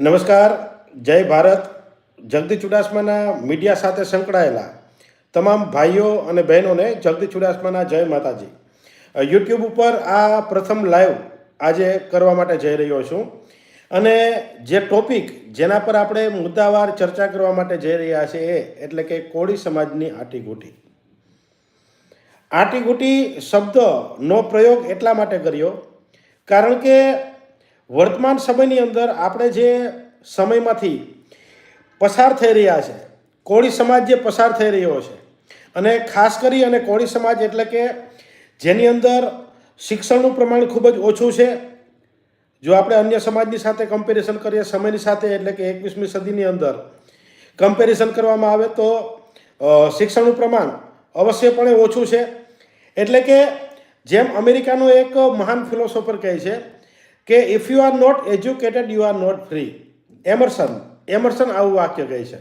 નમસ્કાર, જય ભારત. જગદી ચુડાસમાના મીડિયા સાથે સંકળાયેલા તમામ ભાઈઓ અને બહેનોને જગદી ચુડાસમાના જય માતાજી. યુટ્યુબ ઉપર આ પ્રથમ લાઈવ આજે કરવા માટે જઈ રહ્યો છું. અને જે ટોપિક જેના પર આપણે મુદ્દાવાર ચર્ચા કરવા માટે જઈ રહ્યા છે એ એટલે કે કોળી સમાજની આટીગુટી. આટીગુટી શબ્દનો પ્રયોગ એટલા માટે કર્યો કારણ કે વર્તમાન સમયની અંદર આપણે જે સમયમાંથી પસાર થઈ રહ્યા છે, કોળી સમાજ જે પસાર થઈ રહ્યો છે, અને ખાસ કરી અને કોળી સમાજ એટલે કે જેની અંદર શિક્ષણનું પ્રમાણ ખૂબ જ ઓછું છે. જો આપણે અન્ય સમાજની સાથે કમ્પેરિઝન કરીએ, સમયની સાથે એટલે કે એકવીસમી સદીની અંદર કમ્પેરિઝન કરવામાં આવે તો શિક્ષણનું પ્રમાણ અવશ્યપણે ઓછું છે. એટલે કે જેમ અમેરિકાનો એક મહાન ફિલોસોફર કહે છે કે if you are not educated you are not free Emerson Emerson આવું વાક્ય કહે છે.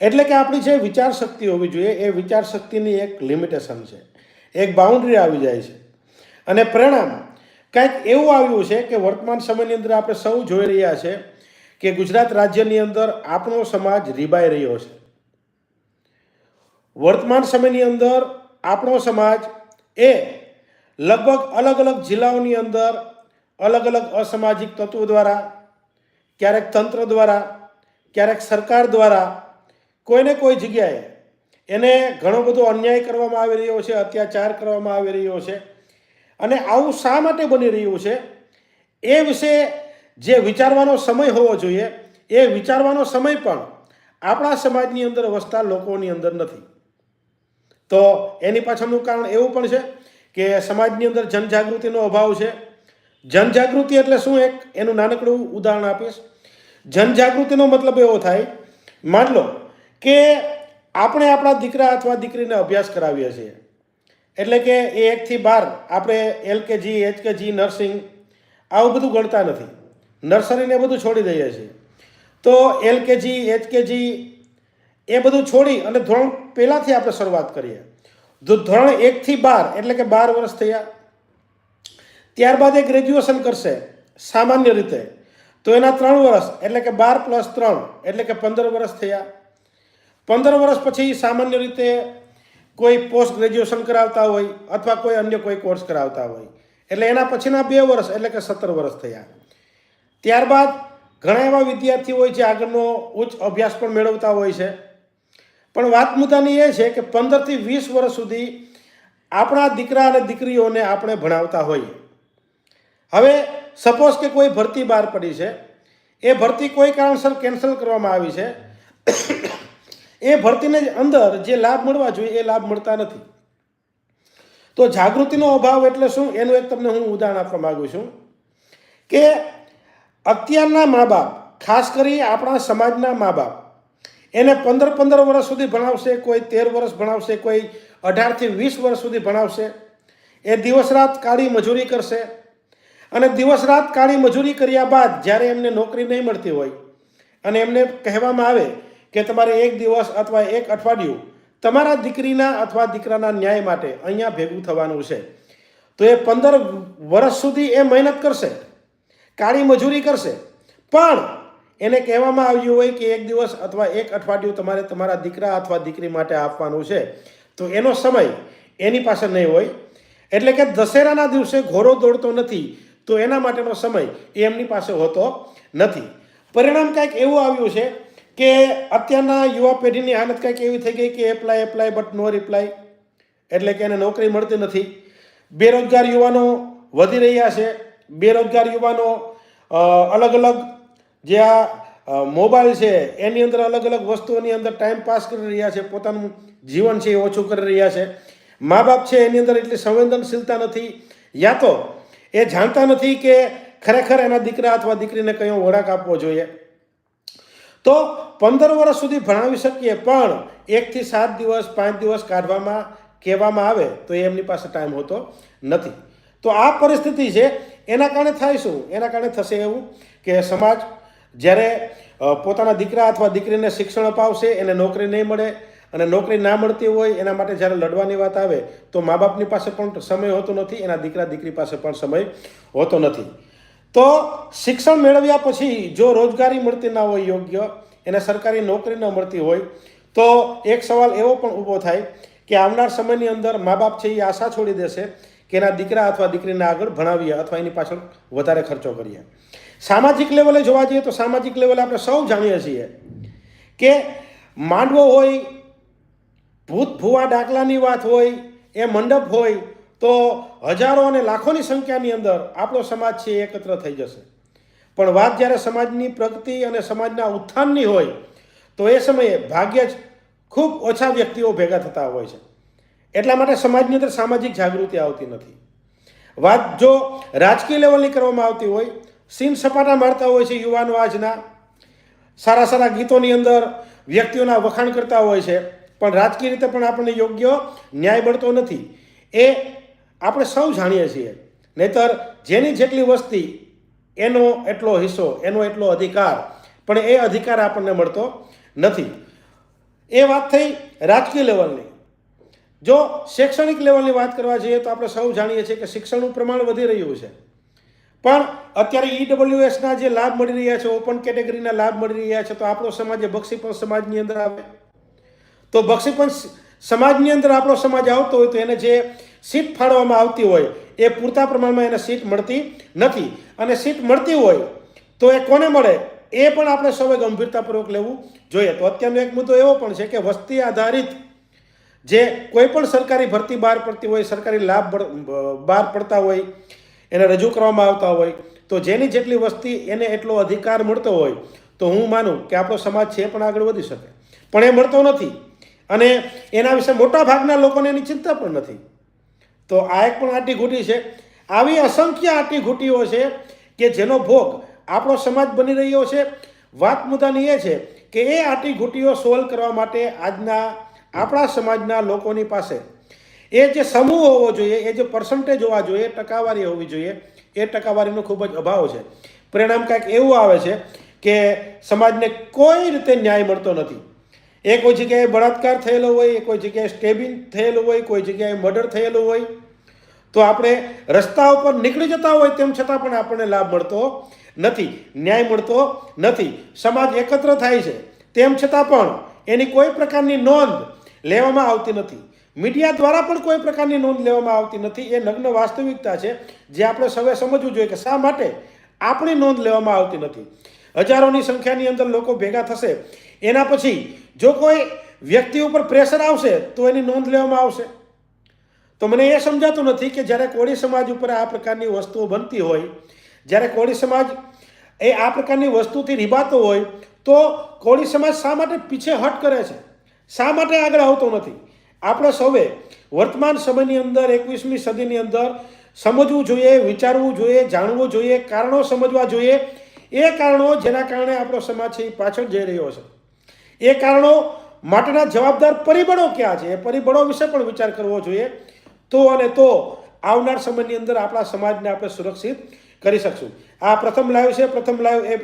એટલે કે આપણી જે વિચાર શક્તિ હોવી જોઈએ, એ વિચાર શક્તિની એક લિમિટેશન છે. એક બાઉન્ડ્રી આવી જાય છે. અને પરિણામ, કંઈક એવું આવ્યું છે કે વર્તમાન સમયની અંદર આપણે સૌ જોઈ રહ્યા છે કે ગુજરાત રાજ્યની અંદર આપણો સમાજ રીબાઈ રહ્યો છે. વર્તમાન સમયની અંદર આપણો સમાજ એ લગભગ અલગ અલગ જિલ્લાઓની અંદર અલગ અલગ અસામાજિક તત્વો દ્વારા, ક્યારેક તંત્ર દ્વારા, ક્યારેક સરકાર દ્વારા, કોઈને કોઈ જગ્યાએ એને ઘણો બધો અન્યાય કરવામાં આવી રહ્યો છે, અત્યાચાર કરવામાં આવી રહ્યો છે અને આવું શા માટે બની રહ્યું છે? એ વિશે જે વિચારવાનો સમય હોવો જોઈએ, એ વિચારવાનો સમય પણ આપણા સમાજની અંદર વસતા લોકોની અંદર નથી. તો એની પાછળનું કારણ એવું પણ છે કે સમાજની અંદર જનજાગૃતિનો અભાવ છે જનજાગૃતિ એટલે શું? એક એનું નાનકડું ઉદાહરણ આપીશ. જનજાગૃતિનો મતલબ એવો થાય, માન લો કે આપણે આપણા દીકરા અથવા દીકરીને અભ્યાસ કરાવીએ છીએ. એટલે કે એ એકથી બાર, આપણે એલકેજી, એચકેજી, નર્સિંગ આવું બધું ગણતા નથી. નર્સરીને બધું છોડી દઈએ છીએ. તો એલકેજી, એચકેજી એ બધું છોડી અને ધોરણ પહેલાંથી આપણે શરૂઆત કરીએ. ધોરણ એકથી બાર, એટલે કે બાર વર્ષ થયા ત્યારબાદ એ ગ્રેજ્યુએશન કરશે, સામાન્ય રીતે. તો એના ત્રણ વર્ષ, એટલે કે બાર પ્લસ ત્રણ, એટલે કે પંદર વર્ષ થયા. પંદર વર્ષ પછી સામાન્ય રીતે કોઈ પોસ્ટ ગ્રેજ્યુએશન કરાવતા હોય, અથવા કોઈ અન્ય કોઈ કોર્સ કરાવતા હોય. એટલે એના પછીના બે વર્ષ, એટલે કે સત્તર વર્ષ થયા. ત્યારબાદ ઘણા એવા વિદ્યાર્થીઓ હોય જે આગળનો ઉચ્ચ અભ્યાસ પણ મેળવતા હોય છે. પણ વાત મુદ્દાની એ છે કે પંદરથી વીસ વર્ષ સુધી આપણા દીકરા અને દીકરીઓને આપણે ભણાવતા હોઈએ. હવે સપોઝ કે કોઈ ભરતી બહાર પડી છે, એ ભરતી કોઈ કારણસર કેન્સલ કરવામાં આવી છે, એ ભરતીને અંદર જે લાભ મળવા જોઈએ એ લાભ મળતા નથી. તો જાગૃતિનો અભાવ એટલે શું? એનું એક તમને હું ઉદાહરણ આપવા માગું છું કે અત્યારના મા બાપ, ખાસ કરી આપણા સમાજના મા બાપ, એને પંદર પંદર વર્ષ સુધી ભણાવશે, કોઈ તેર વર્ષ ભણાવશે, કોઈ અઢારથી વીસ વર્ષ સુધી ભણાવશે, એ દિવસ રાત કાળી મજૂરી કરશે અને દિવસ રાત કાળી મજૂરી કર્યા બાદ જ્યારે એમને નોકરી નહીં મળતી હોય અને એમને કહેવામાં આવે કે તમારે એક દિવસ અથવા એક અઠવાડિયું તમારા દીકરીના અથવા દીકરાના ન્યાય માટે અહીંયા ભેગું થવાનું છે. તો એ પંદર વર્ષ સુધી એ મહેનત કરશે, કાળી મજૂરી કરશે. પણ એને કહેવામાં આવ્યું હોય કે એક દિવસ અથવા એક અઠવાડિયું તમારે તમારા દીકરા અથવા દીકરી માટે આપવાનું છે. તો એનો સમય એની પાસે નહીં હોય. એટલે કે દશેરાના દિવસે ઘોડો દોડતો નથી. તો એના માટેનો સમય એ એમની પાસે હોતો નથી. પરિણામ કાંઈક એવું આવ્યું છે કે અત્યારના યુવા પેઢીની હાલત કાંઈક એવી થઈ ગઈ કે apply apply but no reply એટલે કે એને નોકરી મળતી નથી. બેરોજગાર યુવાનો વધી રહ્યા છે. બેરોજગાર યુવાનો અલગ અલગ જે આ મોબાઈલ છે, એની અંદર અલગ અલગ વસ્તુઓની અંદર ટાઈમ પાસ કરી રહ્યા છે. પોતાનું જીવન છે એ ઓછું કરી રહ્યા છે. મા બાપ છે એની અંદર એટલી સંવેદનશીલતા નથી. યા તો એ જાણતા નથી કે ખરેખર એના દીકરા અથવા દીકરીને કયો વળાક આપવો જોઈએ. તો પંદર વર્ષ સુધી ભણાવી શકીએ, પણ એકથી સાત દિવસ, પાંચ દિવસ કાઢવામાં, કહેવામાં આવે તો એમની પાસે ટાઈમ હોતો નથી. તો આ પરિસ્થિતિ છે. એના કારણે થાય શું? એના કારણે થશે એવું કે સમાજ જ્યારે પોતાના દીકરા અથવા દીકરીને શિક્ષણ અપાવશે, એને નોકરી નહીં મળે અને નોકરી ના મળતી હોય, એના માટે જ્યારે લડવાની વાત આવે, તો મા બાપની પાસે પણ સમય હોતો નથી, એના દીકરા દીકરી પાસે પણ સમય હોતો નથી. તો શિક્ષણ મેળવ્યા પછી જો રોજગારી મળતી ના હોય યોગ્ય, એને સરકારી નોકરી ન મળતી હોય, તો એક સવાલ એવો પણ ઊભો થાય કે આવનાર સમયની અંદર મા બાપ છે એ આશા છોડી દેશે કે એના દીકરા અથવા દીકરીને આગળ ભણાવીએ અથવા એની પાછળ વધારે ખર્ચો કરીએ. સામાજિક લેવલે જોવા જઈએ તો સામાજિક લેવલે આપણે સૌ જાણીએ છીએ કે માંડવો હોય ભૂત ભૂવા ડાકલાની વાત હોય, એ મંડપ હોય, તો હજારો અને લાખોની સંખ્યાની અંદર આપણો સમાજ છે એકત્ર થઈ જશે. પણ વાત જ્યારે સમાજની પ્રગતિ અને સમાજના ઉત્થાનની હોય, તો એ સમયે ભાગ્યે જ ખૂબ ઓછા વ્યક્તિઓ ભેગા થતા હોય છે. એટલા માટે સમાજની અંદર સામાજિક જાગૃતિ આવતી નથી. વાત જો રાજકીય લેવલની કરવામાં આવતી હોય, સીન સપાટા મારતા હોય છે યુવાનો આજના, સારા સારા ગીતોની અંદર વ્યક્તિઓના વખાણ કરતા હોય છે પણ રાજકીય રીતે પણ આપણને યોગ્ય ન્યાય મળતો નથી. એ આપણે સૌ જાણીએ છીએ. નહીતર જેની જેટલી વસ્તી એનો એટલો હિસ્સો, એનો એટલો અધિકાર, પણ એ અધિકાર આપણને મળતો નથી. એ વાત થઈ રાજકીય લેવલની. જો શૈક્ષણિક લેવલની વાત કરવા જઈએ તો આપણે સૌ જાણીએ છીએ કે શિક્ષણનું પ્રમાણ વધી રહ્યું છે. પણ અત્યારે ઈડબ્લ્યુએસના જે લાભ મળી રહ્યા છે, ઓપન કેટેગરીના લાભ મળી રહ્યા છે, તો આપણો સમાજ એ પણ સમાજની અંદર આવે. તો બક્ષીપંચ સમાજની અંદર આપણો સમાજ આવતો હોય તો એને જે સીટ ફાળવવામાં આવતી હોય, એ પૂરતા પ્રમાણમાં એને સીટ મળતી નથી. અને સીટ મળતી હોય તો એ કોને મળે? એ પણ આપણે સૌએ ગંભીરતાપૂર્વક લેવું જોઈએ. તો અત્યારનો એક મુદ્દો એવો પણ છે કે વસ્તી આધારિત જે કોઈ પણ સરકારી ભરતી બહાર પડતી હોય, સરકારી લાભ બહાર પડતા હોય, એને રજૂ કરવામાં આવતા હોય, તો જેની જેટલી વસ્તી એને એટલો અધિકાર મળતો હોય, તો હું માનું કે આપણો સમાજ છે પણ આગળ વધી શકે. પણ એ મળતો નથી. અને એના વિશે મોટા ભાગના લોકોને એની ચિંતા પણ નથી. તો આ એક પણ આટી ઘૂંટી છે. આવી અસંખ્ય આટી ઘૂંટીઓ છે કે જેનો ભોગ આપણો સમાજ બની રહ્યો છે. વાત મુદ્દાની એ છે કે એ આટી ઘૂંટીઓ સોલ્વ કરવા માટે આજના આપણા સમાજના લોકોની પાસે એ જે સમૂહ હોવો જોઈએ, એ જે પર્સન્ટેજ હોવા જોઈએ, ટકાવારી હોવી જોઈએ, એ ટકાવારીનો ખૂબ જ અભાવ છે. પરિણામ કાંઈક એવું આવે છે કે સમાજને કોઈ રીતે ન્યાય મળતો નથી. એ કોઈ જગ્યાએ બળાત્કાર થયેલો હોય, એ કોઈ જગ્યાએ સ્ટેબિંગ થયેલું હોય, કોઈ જગ્યાએ મર્ડર થયેલું હોય, તો આપણે રસ્તા ઉપર નીકળી જતા હોય તેમ છતાં પણ આપણને લાભ મળતો નથી, ન્યાય મળતો નથી. સમાજ એકત્ર થાય છે તેમ છતાં પણ એની કોઈ પ્રકારની નોંધ લેવામાં આવતી નથી. મીડિયા દ્વારા પણ કોઈ પ્રકારની નોંધ લેવામાં આવતી નથી. એ નગ્ન વાસ્તવિકતા છે જે આપણે સૌએ સમજવું જોઈએ કે શા માટે આપણી નોંધ લેવામાં આવતી નથી. હજારોની સંખ્યાની અંદર લોકો ભેગા થશે. એના પછી જો કોઈ વ્યક્તિ ઉપર પ્રેશર આવશે, તો એની નોંધ લેવામાં આવશે. તો મને એ સમજાતું નથી કે જ્યારે કોળી સમાજ ઉપર આ પ્રકારની વસ્તુઓ બનતી હોય, જ્યારે કોળી સમાજ એ આ પ્રકારની વસ્તુથી રીબાતો હોય, તો કોળી સમાજ શા માટે પીછેહટ કરે છે? શા માટે આગળ આવતો નથી? આપણે સૌએ વર્તમાન સમયની અંદર, એકવીસમી સદીની અંદર સમજવું જોઈએ, વિચારવું જોઈએ, જાણવું જોઈએ, કારણો સમજવા જોઈએ એ કારણો જેના કારણે આપણો સમાજ છે એ પાછળ જઈ રહ્યો છે. એ કારણો માટેના જવાબદાર પરિબળો ક્યાં છે? એ પરિબળો વિશે પણ વિચાર કરવો જોઈએ. તો અને તો આવનાર સમયની અંદર આપણા સમાજને આપણે સુરક્ષિત કરી શકશું. આ પ્રથમ લાઈવ છે. પ્રથમ લાઈવ એ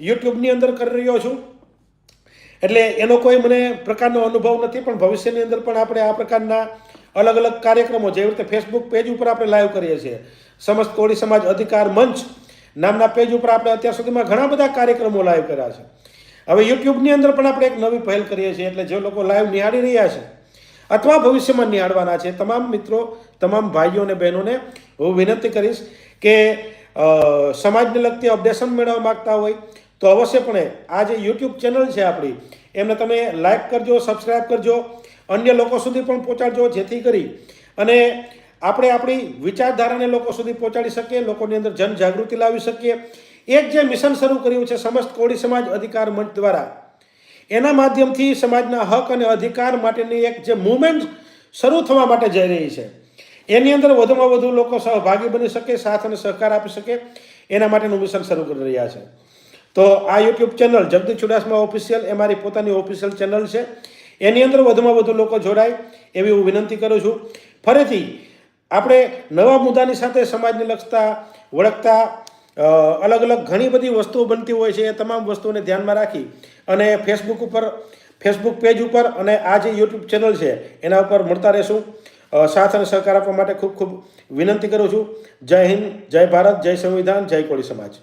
યુટ્યુબની અંદર કરી રહ્યો છું. એટલે એનો કોઈ મને પ્રકારનો અનુભવ નથી, પણ ભવિષ્યની અંદર પણ આપણે આ પ્રકારના અલગ અલગ કાર્યક્રમો જેવી રીતે ફેસબુક પેજ ઉપર આપણે લાઈવ કરીએ છીએ. સમસ્ત કોળી સમાજ અધિકાર મંચ નામના પેજ ઉપર આપણે અત્યાર સુધીમાં ઘણા બધા કાર્યક્રમો લાઈવ કર્યા છે. હવે યુટ્યુબની અંદર પણ આપણે એક નવી પહેલ કરીએ છીએ એટલે જે લોકો લાઈવ નિહાળી રહ્યા છે, અથવા ભવિષ્યમાં નિહાળવાના છે, તમામ મિત્રો, તમામ ભાઈઓ અને બહેનોને હું વિનંતી કરીશ કે સમાજને લગતી અપડેશન મેળવવા માગતા હોય, તો અવશ્યપણે આ જે યુટ્યુબ ચેનલ છે આપણી, એમને તમે લાઈક કરજો સબસ્ક્રાઈબ કરજો, અન્ય લોકો સુધી પણ પહોંચાડજો, જેથી કરી અને આપણે આપણી વિચારધારાને લોકો સુધી પહોંચાડી શકીએ, લોકોની અંદર જનજાગૃતિ લાવી શકીએ. એક જે મિશન શરૂ કર્યું છે સમસ્ત કોળી સમાજ અધિકાર મંચ દ્વારા. એના માધ્યમથી સમાજના હક અને અધિકાર માટેની એક જે મુવમેન્ટ શરૂ થવા માટે જઈ રહી છે. એની અંદર વધુમાં વધુ લોકો સહભાગી બની શકે, સાથ અને સહકાર આપી શકે. એના માટેનું મિશન શરૂ કરી રહ્યા છે. તો આ YouTube channel Jagdish Chudasama official, એ મારી પોતાની ઓફિશિયલ ચેનલ છે. એની અંદર વધુમાં વધુ લોકો જોડાય, એવી હું વિનંતી કરું છું. ફરીથી આપણે નવા મુદ્દાની સાથે સમાજને લક્ષતા વળગતા અલગ અલગ ઘણી બધી વસ્તુઓ બનતી હોય છે, એ તમામ વસ્તુઓને ધ્યાનમાં રાખી અને ફેસબુક ઉપર ફેસબુક પેજ ઉપર અને આ જે યુટ્યુબ ચેનલ છે, એના ઉપર મળતા રહેશું. સાથ અને સહકાર આપવા માટે ખૂબ ખૂબ વિનંતી કરું છું. જય હિન્દ, જય ભારત, જય સંવિધાન, જય કોળી સમાજ.